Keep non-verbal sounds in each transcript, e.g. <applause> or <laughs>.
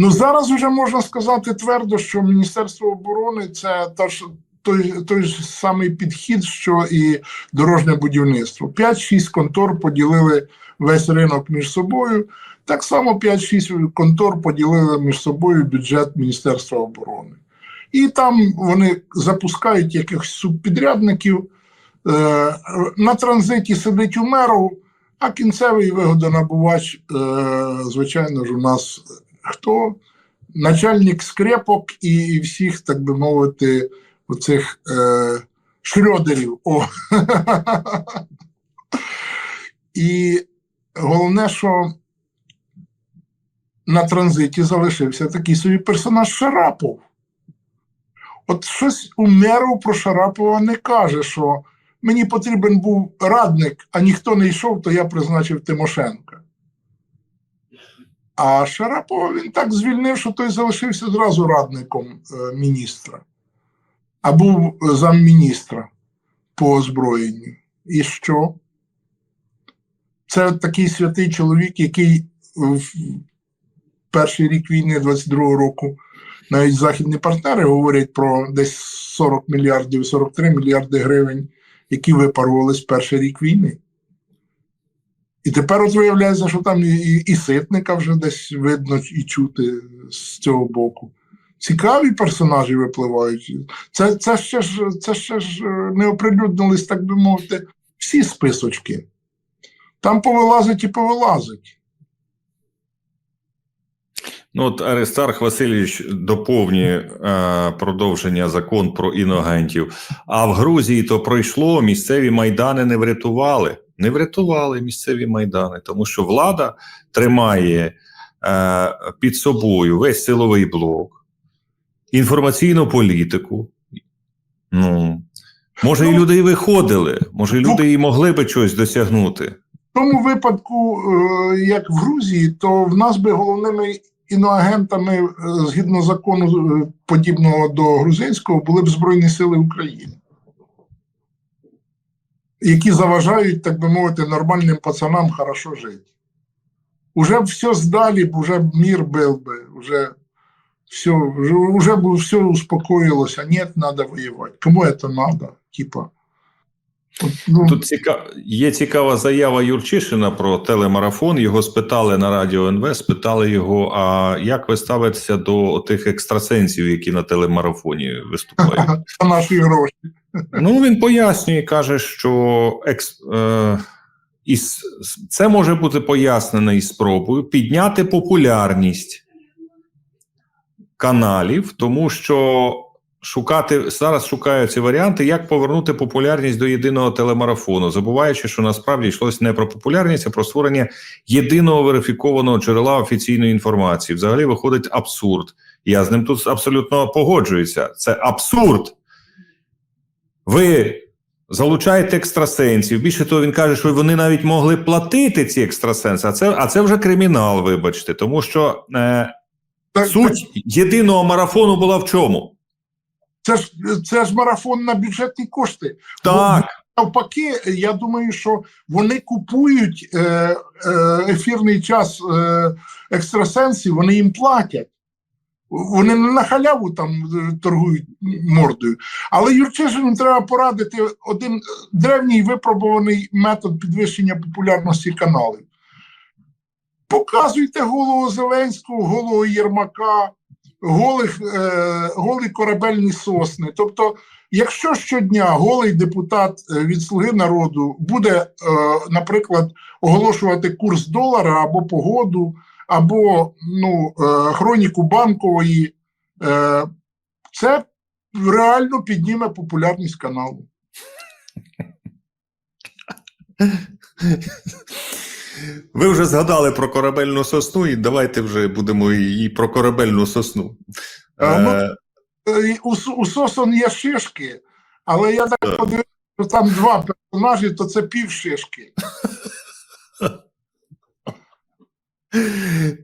Ну зараз вже можна сказати твердо, що Міністерство оборони це та ж той, той ж самий підхід, що і дорожнє будівництво. 5-6 контор поділили весь ринок між собою. Так само 5-6 контор поділили між собою бюджет Міністерства оборони. І там вони запускають якихось субпідрядників. Е, на транзиті сидить Умеров, а кінцевий вигодонабувач, е, звичайно ж, у нас хто? Начальник скрепок і всіх, так би мовити, оцих е, шрьодерів. О. І головне, що на транзиті залишився такий собі персонаж Шарапов. От щось Умеров про Шарапова не каже, що мені потрібен був радник, а ніхто не йшов, то я призначив Тимошенка. А Шарапова він так звільнив, що той залишився зразу радником е, міністра, а був замміністра по озброєнню. І що? Це такий святий чоловік, який в перший рік війни 22-го року навіть західні партнери говорять про десь 40 мільярдів, 43 мільярди гривень, які випарувались в перший рік війни. І тепер от виявляється, що там і, і, і ситника вже десь видно і чути з цього боку. Цікаві персонажі випливають. Це, це, ще ж, це ще ж е, не оприлюднились, так би мовити, всі списочки. Там повилазить і повилазить. Ну, от Аристарх Васильович доповнює е, продовження закон про іногентів. А в Грузії то пройшло, місцеві майдани не врятували. Не врятували місцеві майдани, тому що влада тримає е, під собою весь силовий блок, інформаційну політику. Ну, може, і Ну, люди і виходили, може, і ну, люди і могли би щось досягнути. В тому випадку, е, як в Грузії, то в нас би головними іноагентами, е, згідно закону е, подібного до грузинського, були б Збройні Сили України, які заважають, так би мовити, нормальним пацанам хорошо жити. Уже все здали б, уже мір був би, вже все, вже б все успокоїлося. Ні, треба воювати. Кому це треба? Типа. Ну, Тут ціка... є цікава заява Юрчишина про телемарафон. Його спитали на радіо НВ, спитали його: а як ви ставитеся до тих екстрасенсів, які на телемарафоні виступають? <laughs> за наші гроші. ну він пояснює, каже, що екс... е... із... це може бути пояснено із спробою підняти популярність каналів, тому що шукати зараз шукаються варіанти, як повернути популярність до єдиного телемарафону, забуваючи, що насправді йшлося не про популярність, а про створення єдиного верифікованого джерела офіційної інформації. Взагалі виходить абсурд. Я з ним тут абсолютно погоджуюся. Це абсурд. Ви залучаєте екстрасенсів. Більше того, він каже, що вони навіть могли платити ці екстрасенси. А це, а це вже кримінал, вибачте, тому що е, Так, суть єдиного марафону була в чому? Це ж це ж марафон на бюджетні кошти. Так. Навпаки, я думаю, що вони купують е, е, ефірний час е, екстрасенсів, вони їм платять. Вони не на халяву там торгують мордою. Але Юрчишину треба порадити один древній випробуваний метод підвищення популярності каналів. Показуйте голого Зеленського, голого Єрмака, голих, е, голі корабельні сосни. Тобто, якщо щодня голий депутат е, від Слуги народу буде, е, наприклад, оголошувати курс долара або погоду, або ну, е, хроніку банкової, е, це реально підніме популярність каналу. <laughs> Ви вже згадали про корабельну сосну, і давайте вже будемо і про корабельну сосну. А, ну, Е, Е, У, у сосон є шишки, але я так подивився, що там два персонажі, то це пів шишки.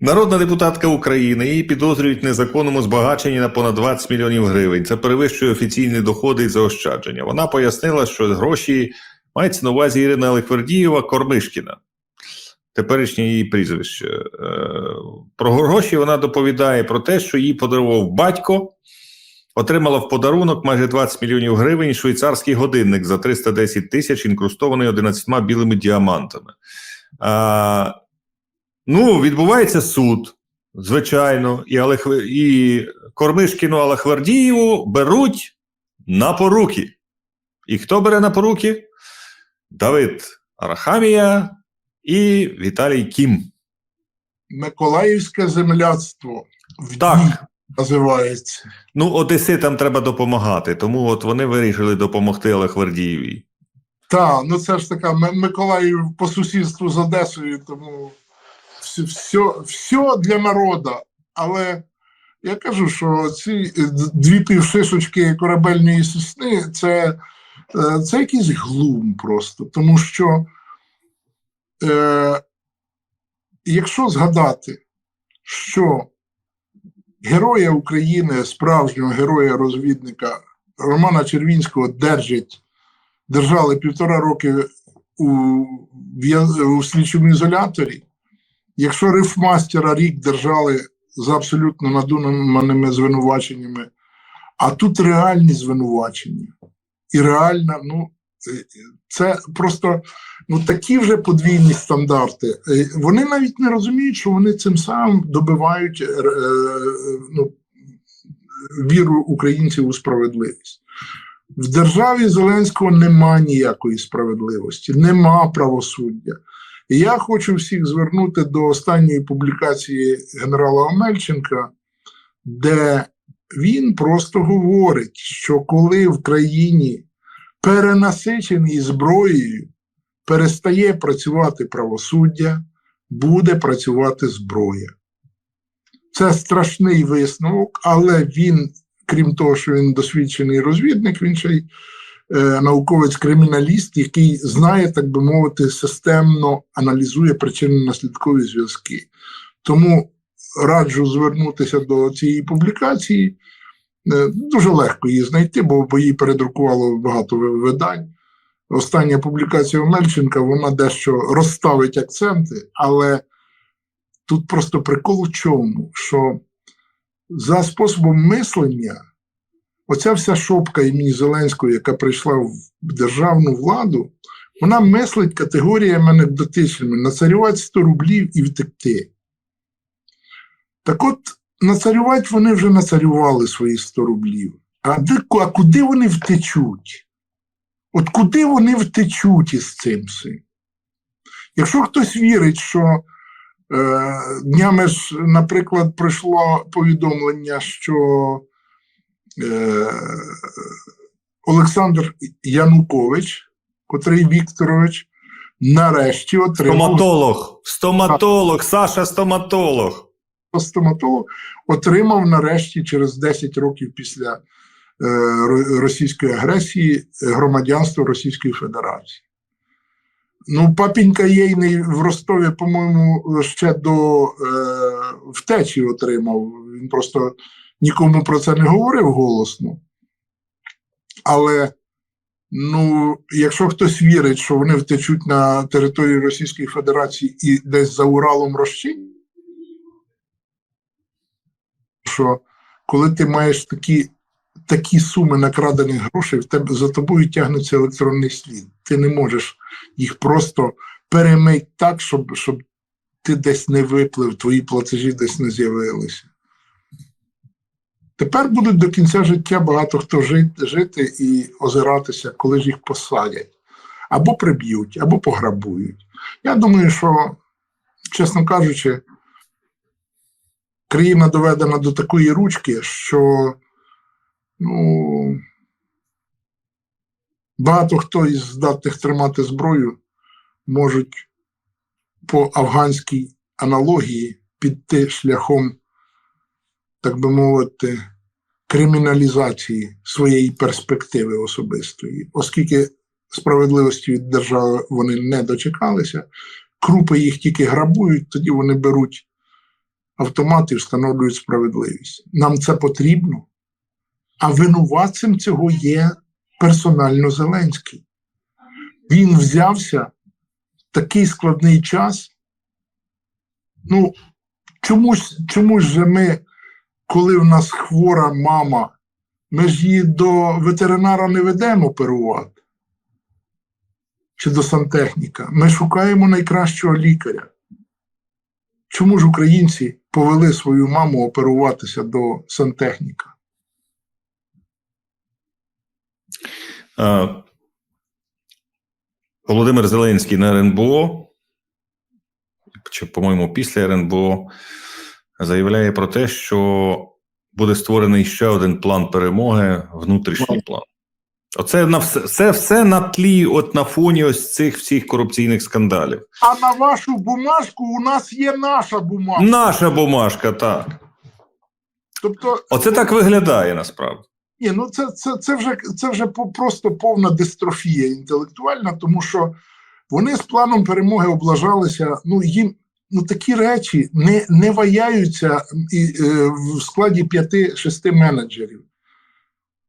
Народна депутатка України її підозрюють незаконному збагаченні на понад 20 мільйонів гривень. Це перевищує офіційні доходи і заощадження. Вона пояснила, що гроші мається на увазі Ірина Лихвердієва Кормишкіна. Теперішнє її прізвище. Е, Про гроші вона доповідає про те, що їй подарував батько, отримала в подарунок майже 20 мільйонів гривень швейцарський годинник за 310 тисяч, інкрустований 11 білими діамантами. Ну, відбувається суд, звичайно, і, Алехв... і Кормишкіну Алахвардієву беруть на поруки. І хто бере на поруки? Давид Арахамія і Віталій Кім. Миколаївське земляцтво в Так. називається. Ну, Одеситам треба допомагати, тому от вони вирішили допомогти Алахвардієвій. Так, ну це ж така Миколаїв по сусідству з Одесою, тому все, все, все для народу. Але я кажу, що ці е, дві півшишечки корабельної сосни це, е, це якийсь глум просто. Тому що, е, якщо згадати, що героя України, справжнього героя-розвідника Романа Червінського держать держали півтора роки у, у слідчому ізоляторі. Якщо рифмастера рік держали за абсолютно надуманими звинуваченнями, а тут реальні звинувачення. І реально, ну, це просто ну, такі вже подвійні стандарти. Е, Вони навіть не розуміють, що вони цим самим добивають е, е, ну, віру українців у справедливість. В державі Зеленського нема ніякої справедливості, нема правосуддя. Я хочу всіх звернути до останньої публікації генерала Омельченка, де він просто говорить, що коли в країні перенасичений зброєю перестає працювати правосуддя, буде працювати зброя. Це страшний висновок, але він крім того, що він досвідчений розвідник, він ще й е, науковець-криміналіст, який знає, так би мовити, системно аналізує причинно-наслідкові зв'язки. Тому раджу звернутися до цієї публікації. Е, дуже легко її знайти, бо, бо її передрукувало багато видань. Остання публікація Омельченка, вона дещо розставить акценти, але тут просто прикол в чому, що за способом мислення, оця вся шопка імені Зеленського, яка прийшла в державну владу, вона мислить категоріями анекдотичними: нацарювати 100 рублів і втекти. Так от, нацарювати вони вже нацарювали свої 100 рублів. А, де, а куди вони втечуть? От куди вони втечуть із цим? Якщо хтось вірить, що Е, Днями ж, наприклад, прийшло повідомлення, що е, Олександр Янукович, котрий Вікторович, нарешті отримав Стоматолог, стоматолог, Саша стоматолог. Стоматолог, отримав нарешті через 10 років після е, російської агресії е, громадянство Російської Федерації. Ну, папінька єйний в Ростові, по-моєму, ще до е, втечі отримав. Він просто нікому про це не говорив голосно. Але ну, якщо хтось вірить, що вони втечуть на територію Російської Федерації і десь за Уралом розчинять, що коли ти маєш такі, такі суми накрадених грошей, в тебе за тобою тягнеться електронний слід. Ти не можеш їх просто перемити так, щоб, щоб ти десь не виплив, твої платежі десь не з'явилися. Тепер будуть до кінця життя багато хто жити, жити і озиратися, коли ж їх посадять, або приб'ють, або пограбують. Я думаю, що, чесно кажучи, країна доведена до такої ручки, що ну, багато хто із здатних тримати зброю можуть по афганській аналогії піти шляхом, так би мовити, криміналізації своєї перспективи особистої, оскільки справедливості від держави вони не дочекалися, крупи їх тільки грабують, тоді вони беруть автомати встановлюють справедливість. Нам це потрібно. А винуватцем цього є персонально Зеленський. Він взявся в такий складний час Ну, чомусь, чомусь же ми, коли в нас хвора мама, ми ж її до ветеринара не ведемо оперувати. Чи до сантехніка. Ми шукаємо найкращого лікаря. Чому ж українці повели свою маму оперуватися до сантехніка? Володимир Зеленський на РНБО, чи, по-моєму, після РНБО, заявляє про те, що буде створений ще один план перемоги, внутрішній план. Оце на все, це все на тлі, от на фоні ось цих всіх корупційних скандалів. А на вашу бумажку у нас є наша бумажка. Наша бумажка, так. Тобто, Оце так виглядає насправді. ні, ну це, це, це вже це вже просто повна дистрофія інтелектуальна, тому що вони з планом перемоги облажалися. Ну їм ну такі речі не, не ваяються і, е, в складі п'яти-шести менеджерів.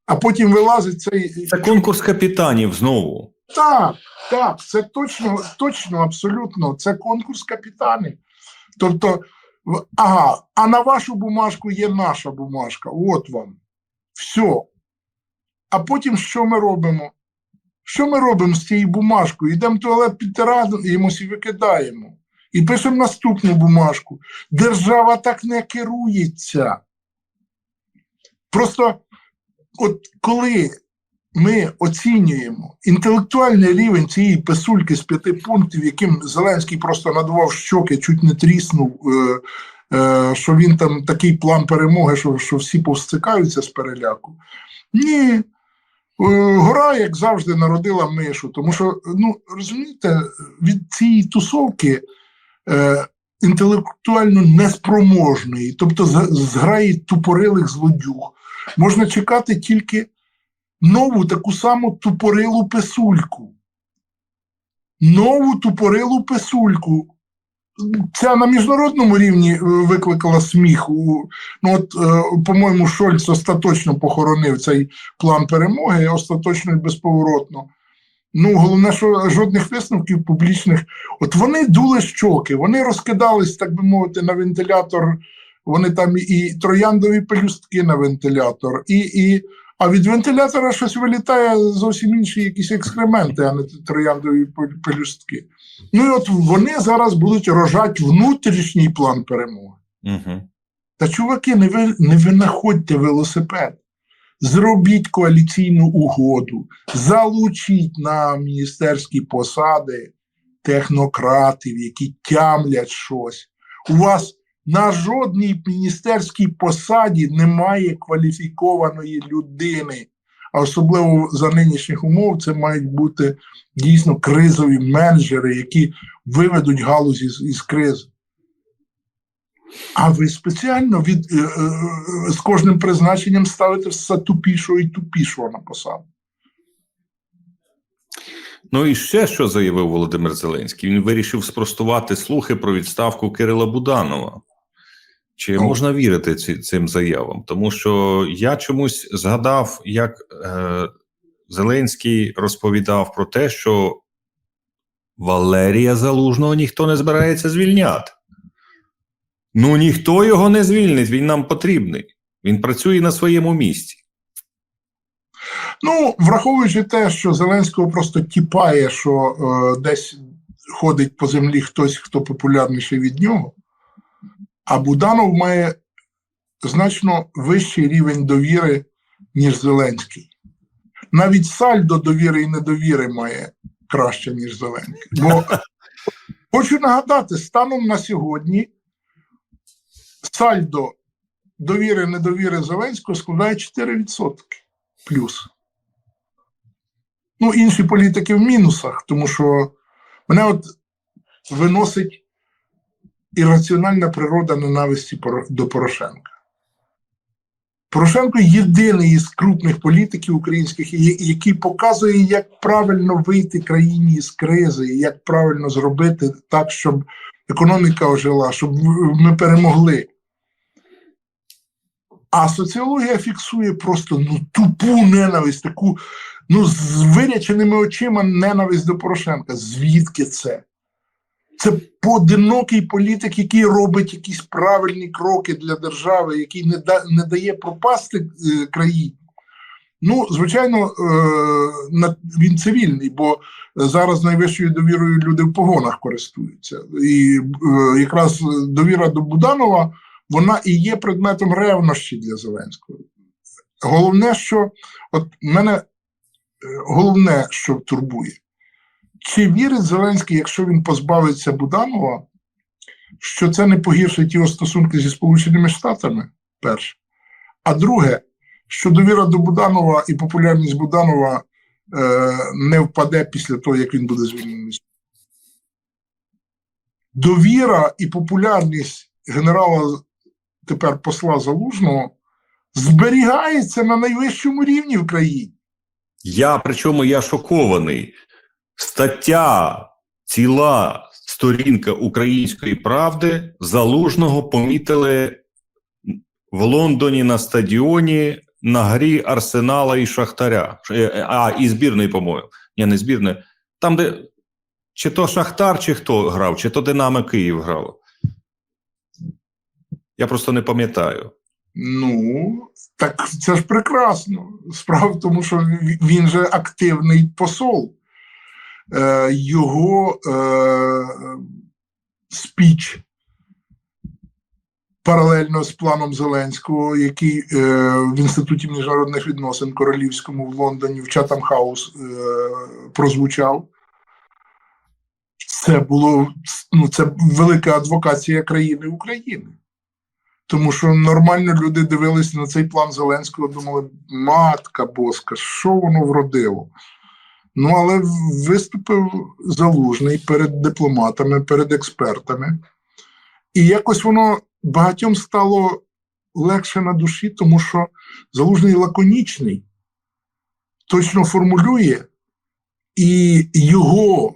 А потім вилазить цей Це конкурс капітанів знову. Так, так, це точно, точно, абсолютно. Це конкурс капітанів. Тобто, ага, а на вашу бумажку є наша бумажка. От вам. Все. А потім що ми робимо? Що ми робимо з цією бумажкою? Йдемо в туалет підтираємось і викидаємо. І пишемо наступну бумажку. Держава так не керується. Просто, от коли ми оцінюємо інтелектуальний рівень цієї писульки з п'яти пунктів, яким Зеленський просто надував щоки, чуть не тріснув, е, е, що він там такий план перемоги, що, що всі повстикаються з переляку. Ні. Е, Гора, як завжди, народила мишу, тому що, ну, розумієте, від цієї тусовки е, інтелектуально неспроможної, тобто з- зграї тупорилих злодюг, можна чекати тільки нову таку саму тупорилу писульку. Нову тупорилу писульку. Ця на міжнародному рівні е, викликала сміх. Ну, от, е, по-моєму, Шольц остаточно похоронив цей план перемоги, остаточно і безповоротно. Ну, головне, що жодних висновків публічних. От вони дули щоки, вони розкидались, так би мовити, на вентилятор. Вони там і трояндові пелюстки на вентилятор, і, і а від вентилятора щось вилітає зовсім інші якісь екскременти, а не трояндові пелюстки. Ну і от вони зараз будуть рожати внутрішній план перемоги. Угу. Та чуваки, не ви не винаходьте велосипед. Зробіть коаліційну угоду, залучіть на міністерські посади технократів, які тямлять щось. У вас на жодній міністерській посаді немає кваліфікованої людини. А особливо за нинішніх умов це мають бути дійсно кризові менеджери, які виведуть галузь із, із кризи. А ви спеціально від, е, е, е, з кожним призначенням ставите все тупішого і тупішого на посаду. Ну і ще що заявив Володимир Зеленський? Він вирішив спростувати слухи про відставку Кирила Буданова. Чи Ну. можна вірити ці, цим заявам? Тому що я чомусь згадав, як е, Зеленський розповідав про те, що Валерія Залужного ніхто не збирається звільняти. Ну ніхто його не звільнить, він нам потрібний. Він працює на своєму місці. Ну, враховуючи те, що Зеленського просто тіпає, що е, десь ходить по землі хтось, хто популярніший від нього, а Буданов має значно вищий рівень довіри, ніж Зеленський. Навіть сальдо довіри і недовіри має краще, ніж Зеленський. Бо <laughs> хочу нагадати, станом на сьогодні сальдо довіри недовіри Зеленського складає 4% плюс. Ну, інші політики в мінусах, тому що мене от виносить ірраціональна природа ненависті до Порошенка. Порошенко єдиний із крупних політиків українських, який показує, як правильно вийти країні з кризи, як правильно зробити так, щоб економіка ожила, щоб ми перемогли. А соціологія фіксує просто ну, тупу ненависть, таку ну, з виряченими очима ненависть до Порошенка. Звідки це? Це поодинокий політик, який робить якісь правильні кроки для держави, який не, да, не дає пропасти е, країні. Ну, звичайно, е, він цивільний, бо зараз найвищою довірою люди в погонах користуються. І е, якраз довіра до Буданова вона і є предметом ревнощі для Зеленського. Головне, що от мене е, головне, що турбує, чи вірить Зеленський, якщо він позбавиться Буданова, що це не погіршить його стосунки зі Сполученими Штатами? Перше. А друге, що довіра до Буданова і популярність Буданова е, не впаде після того, як він буде звільнений. Довіра і популярність генерала тепер посла Залужного зберігається на найвищому рівні в країні. Я причому я шокований. Стаття, ціла сторінка української правди залужного помітили в Лондоні на стадіоні на грі Арсенала і Шахтаря. Е, А, і збірної, по-моєму. Ні, не збірної. Там, де чи то Шахтар, чи хто грав, чи то Динамо Київ грало. Я просто не пам'ятаю. Ну, так це ж прекрасно. Справа в тому, що він же активний посол. Е, його е, спіч паралельно з планом Зеленського, який е, в Інституті міжнародних відносин Королівському в Лондоні в Чатам Хаус прозвучав. Це було ну, це велика адвокація країни України. Тому що нормально люди дивилися на цей план Зеленського, думали, матка боска, що воно вродило. Ну, але виступив залужний перед дипломатами, перед експертами. І якось воно багатьом стало легше на душі, тому що залужний лаконічний, точно формулює, і його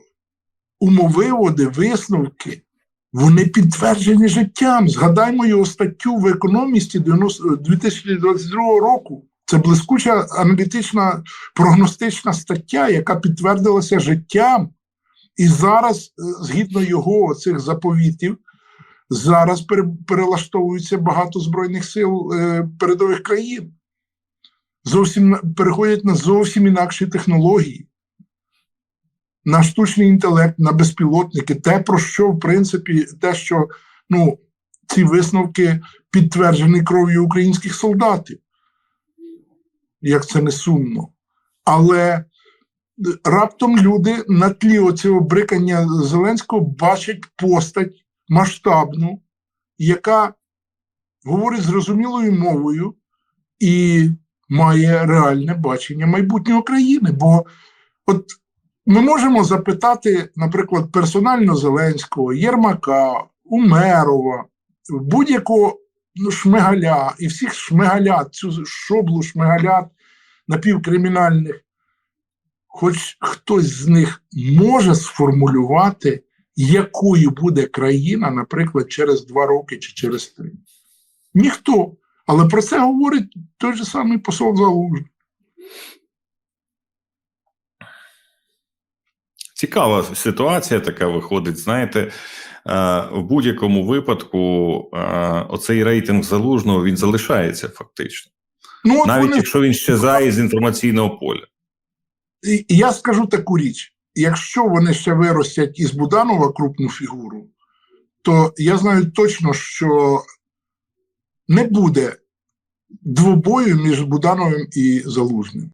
умовиводи, висновки вони підтверджені життям. Згадаймо його статтю в економісті 90 2022 року. Це блискуча аналітична прогностична стаття, яка підтвердилася життям. І зараз, е, згідно його цих заповітів, зараз пере- перелаштовується багато збройних сил е, передових країн. Зовсім переходять на зовсім інакші технології на штучний інтелект, на безпілотники, те, про що, в принципі, те, що ну, ці висновки підтверджені кров'ю українських солдатів. Як це не сумно. Але раптом люди на тлі оцього брикання Зеленського бачать постать масштабну, яка говорить зрозумілою мовою і має реальне бачення майбутнього країни. Бо от ми можемо запитати, наприклад, персонально Зеленського, Єрмака, Умерова, будь-якого шмигаля і всіх шмигалят, цю шоблу шмигалят напівкримінальних, хоч хтось з них може сформулювати, якою буде країна, наприклад, через два роки чи через три. Ніхто. Але про це говорить той же самий посол Залужний. Цікава ситуація така виходить. Знаєте, е, в будь-якому випадку е, оцей рейтинг залужного він залишається фактично, Ну, от навіть вони якщо він щезає з інформаційного поля. Я скажу таку річ: якщо вони ще виростять із Буданова крупну фігуру, то я знаю точно, що не буде двобою між Будановим і Залужним.